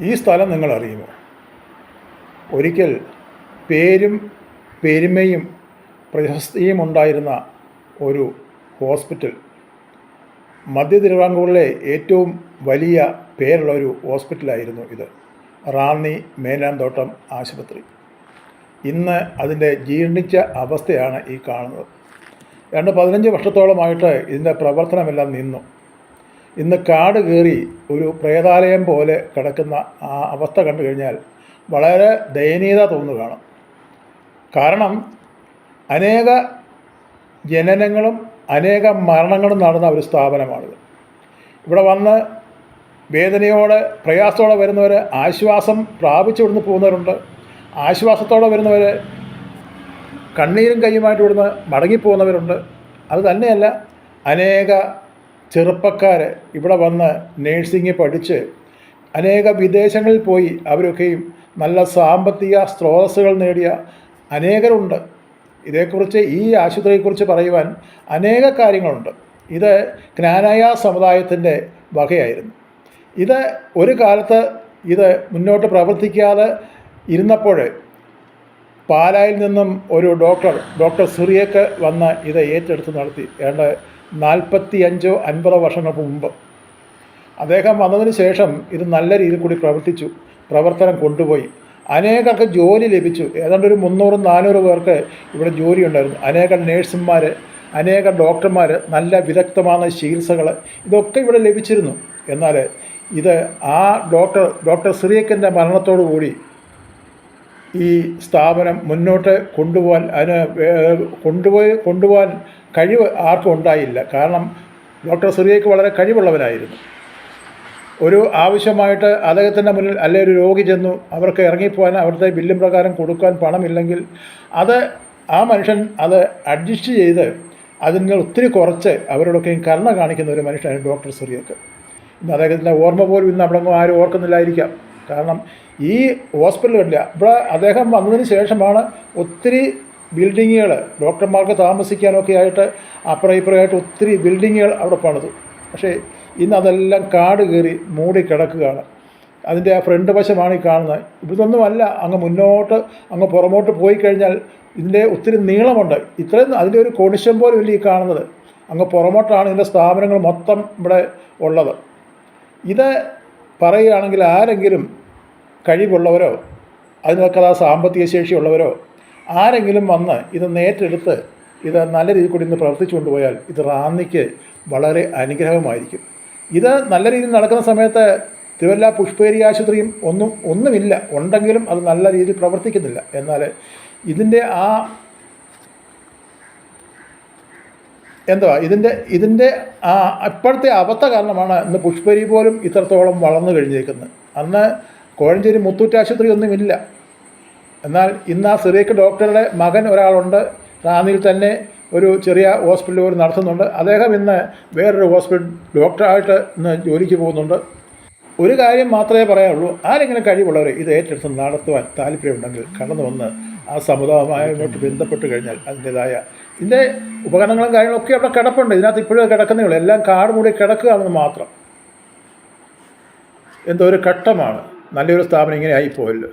ഈ സ്ഥലം നിങ്ങൾ അറിയുമോ ഒരിക്കൽ പേരും പെരുമയും പ്രശസ്തിയും ഉണ്ടായിരുന്ന ഒരു ഹോസ്പിറ്റൽ. മധ്യ തിരുവിതാംകൂറിലെ ഏറ്റവും വലിയ പേരുള്ള ഒരു ഹോസ്പിറ്റലായിരുന്നു ഇത്. റാന്നി മേലാന്തോട്ടം ആശുപത്രി. ഇന്ന് അതിന്റെ ജീർണിച്ച അവസ്ഥയാണ് ഈ കാണുന്നത്. രണ്ട് പതിനഞ്ച് വർഷത്തോളമായിട്ട് ഇതിന്റെ പ്രവർത്തനമെല്ലാം നിന്നു. ഇന്ന് കാട് കയറി ഒരു പ്രേതാലയം പോലെ കിടക്കുന്ന ആ അവസ്ഥ കണ്ടു കഴിഞ്ഞാൽ വളരെ ദയനീയത തോന്നുകയാണ് കാരണം അനേക ജനനങ്ങളും അനേക മരണങ്ങളും നടന്ന ഒരു സ്ഥാപനമാണിത്. ഇവിടെ വന്ന് വേദനയോടെ പ്രയാസത്തോടെ വരുന്നവർ ആശ്വാസം പ്രാപിച്ചു ഇവിടുന്ന് പോകുന്നവരുണ്ട്. ആശ്വാസത്തോടെ വരുന്നവർ കണ്ണീരും കൈയുമായിട്ട് ഇവിടുന്ന് മടങ്ങിപ്പോകുന്നവരുണ്ട്. അത് തന്നെയല്ല അനേക ചെറുപ്പക്കാർ ഇവിടെ വന്ന് നേഴ്സിംഗ് പഠിച്ച് അനേക വിദേശങ്ങളിൽ പോയി അവരൊക്കെയും നല്ല സാമ്പത്തിക സ്രോതസ്സുകൾ നേടിയ അനേകരുണ്ട്. ഇതേക്കുറിച്ച് ഈ ആശുപത്രിയെക്കുറിച്ച് പറയുവാൻ അനേക കാര്യങ്ങളുണ്ട്. ഇത് ജ്ഞാനായ സമുദായത്തിന്റെ വകയായിരുന്നു. ഇത് ഒരു കാലത്ത് ഇത് മുന്നോട്ട് പ്രവർത്തിക്കാതെ ഇരുന്നപ്പോൾ പാലായിൽ നിന്നും ഒരു ഡോക്ടർ ഡോക്ടർ സിറിയക്ക് വന്ന് ഇത് ഏറ്റെടുത്ത് നടത്തി. ഏതാണ്ട് നാൽപ്പത്തി അഞ്ചോ അൻപതോ വർഷങ്ങൾക്ക് മുമ്പ്. അദ്ദേഹം വന്നതിന് ശേഷം ഇത് നല്ല രീതിയിൽ കൂടി പ്രവർത്തിച്ചു പ്രവർത്തനം കൊണ്ടുപോയി. അനേകർക്ക് ജോലി ലഭിച്ചു. ഏതാണ്ട് ഒരു മുന്നൂറും നാനൂറ് പേർക്ക് ഇവിടെ ജോലി ഉണ്ടായിരുന്നു. അനേക നേഴ്സുമാർ അനേക ഡോക്ടർമാർ നല്ല വിദഗ്ധമായ ചികിത്സകൾ ഇതൊക്കെ ഇവിടെ ലഭിച്ചിരുന്നു. എന്നാൽ ഇത് ആ ഡോക്ടർ ഡോക്ടർ സിറിയക്കിന്റെ മരണത്തോടു കൂടി ഈ സ്ഥാപനം മുന്നോട്ട് കൊണ്ടുപോകാൻ അതിന് കൊണ്ടുപോയി കൊണ്ടുപോകാൻ കഴിവ് ആർക്കും ഉണ്ടായില്ല. കാരണം ഡോക്ടർ സുറിയയ്ക്ക് വളരെ കഴിവുള്ളവനായിരുന്നു. ഒരു ആവശ്യമായിട്ട് അദ്ദേഹത്തിന്റെ മുന്നിൽ അല്ലെ ഒരു രോഗി ചെന്നു അവർക്ക് ഇറങ്ങിപ്പോകാൻ അവിടുത്തെ ബില്ലും പ്രകാരം കൊടുക്കാൻ പണമില്ലെങ്കിൽ അത് ആ മനുഷ്യൻ അത് അഡ്ജസ്റ്റ് ചെയ്ത് അതിന് ഒത്തിരി കുറച്ച് അവരോടൊക്കെയും കരുണ കാണിക്കുന്ന ഒരു മനുഷ്യനാണ് ഡോക്ടർ സുറിയക്ക് ഇന്ന് അദ്ദേഹത്തിന്റെ ഓർമ്മ പോലും ഇന്ന് അവിടെ ആരും ഓർക്കുന്നില്ലായിരിക്കാം. കാരണം ഈ ഹോസ്പിറ്റൽ വരില്ല ഇവിടെ അദ്ദേഹം വന്നതിന് ശേഷമാണ് ഒത്തിരി ബിൽഡിങ്ങുകൾ ഡോക്ടർമാർക്ക് താമസിക്കാനൊക്കെ ആയിട്ട് അപ്പുറം ഇപ്പുറമായിട്ട് ഒത്തിരി ബിൽഡിങ്ങുകൾ അവിടെ പണിതു. പക്ഷേ ഇന്ന് അതെല്ലാം കാട് കയറി മൂടി കിടക്കുകയാണ്. അതിന്റെ ആ ഫ്രണ്ട് വശമാണ് ഈ കാണുന്നത്. ഇതൊന്നുമല്ല അങ്ങ് മുന്നോട്ട് അങ്ങ് പുറമോട്ട് പോയി കഴിഞ്ഞാൽ ഇതിന്റെ ഒത്തിരി നീളമുണ്ട്. ഇത്രയും അതിന്റെ ഒരു കൊണിശം പോലും ഇല്ല ഈ കാണുന്നത്. അങ്ങ് പുറമോട്ടാണ് ഇതിന്റെ സ്ഥാപനങ്ങൾ മൊത്തം ഇവിടെ ഉള്ളത്. ഇത് പറയുകയാണെങ്കിൽ ആരെങ്കിലും കഴിവുള്ളവരോ അതിനൊക്കെ ആ സാമ്പത്തിക ശേഷിയുള്ളവരോ ആരെങ്കിലും വന്ന് ഇത് നേറ്റെടുത്ത് ഇത് നല്ല രീതിയിൽ കൂടി ഇന്ന് പ്രവർത്തിച്ചു കൊണ്ടുപോയാൽ ഇത് റാന്നിക്ക് വളരെ അനുഗ്രഹമായിരിക്കും. ഇത് നല്ല രീതിയിൽ നടക്കുന്ന സമയത്ത് തിരുവല്ല പുഷ്പേരി ആശുപത്രിയും ഒന്നും ഒന്നുമില്ല. ഉണ്ടെങ്കിലും അത് നല്ല രീതിയിൽ പ്രവർത്തിക്കുന്നില്ല. എന്നാൽ ഇതിന്റെ ആ എന്തുവാ? ഇതിന്റെ ഇതിന്റെ ആ ഇപ്പോഴത്തെ അവസ്ഥ കാരണമാണ് ഇന്ന് പുഷ്പരി പോലും ഇത്രത്തോളം വളർന്നു കഴിഞ്ഞിരിക്കുന്നത്. അന്ന് കോഴഞ്ചേരി മുത്തൂറ്റ് ആശുപത്രി ഒന്നുമില്ല. എന്നാൽ ഇന്ന് ആ സിറിയക്ക് ഡോക്ടറുടെ മകൻ ഒരാളുണ്ട്. റാന്നിയിൽ തന്നെ ഒരു ചെറിയ ഹോസ്പിറ്റൽ പോലും നടത്തുന്നുണ്ട്. അദ്ദേഹം ഇന്ന് വേറൊരു ഹോസ്പിറ്റൽ ഡോക്ടറായിട്ട് ഇന്ന് ജോലിക്ക് പോകുന്നുണ്ട്. ഒരു കാര്യം മാത്രമേ പറയാനുള്ളൂ. ആരെങ്കിലും കഴിവുള്ളവർ ഇത് ഏറ്റെടുത്ത് നടത്തുവാൻ താല്പര്യമുണ്ടെങ്കിൽ കടന്നു വന്ന് ആ സമുദായവുമായിട്ട് ബന്ധപ്പെട്ട് കഴിഞ്ഞാൽ അതിന്റെതായ ഇതിന്റെ ഉപകരണങ്ങളും കാര്യങ്ങളൊക്കെ അവിടെ കിടപ്പുണ്ട്. ഇതിനകത്ത് ഇപ്പോഴും കിടക്കുന്നേ ഉള്ളൂ. എല്ലാം കാട് മൂടി കിടക്കുകയാണെന്ന് മാത്രം. എന്തോ ഒരു ഘട്ടമാണ്. നല്ലൊരു സ്ഥാപനം ഇങ്ങനെ ആയിപ്പോയല്ലോ.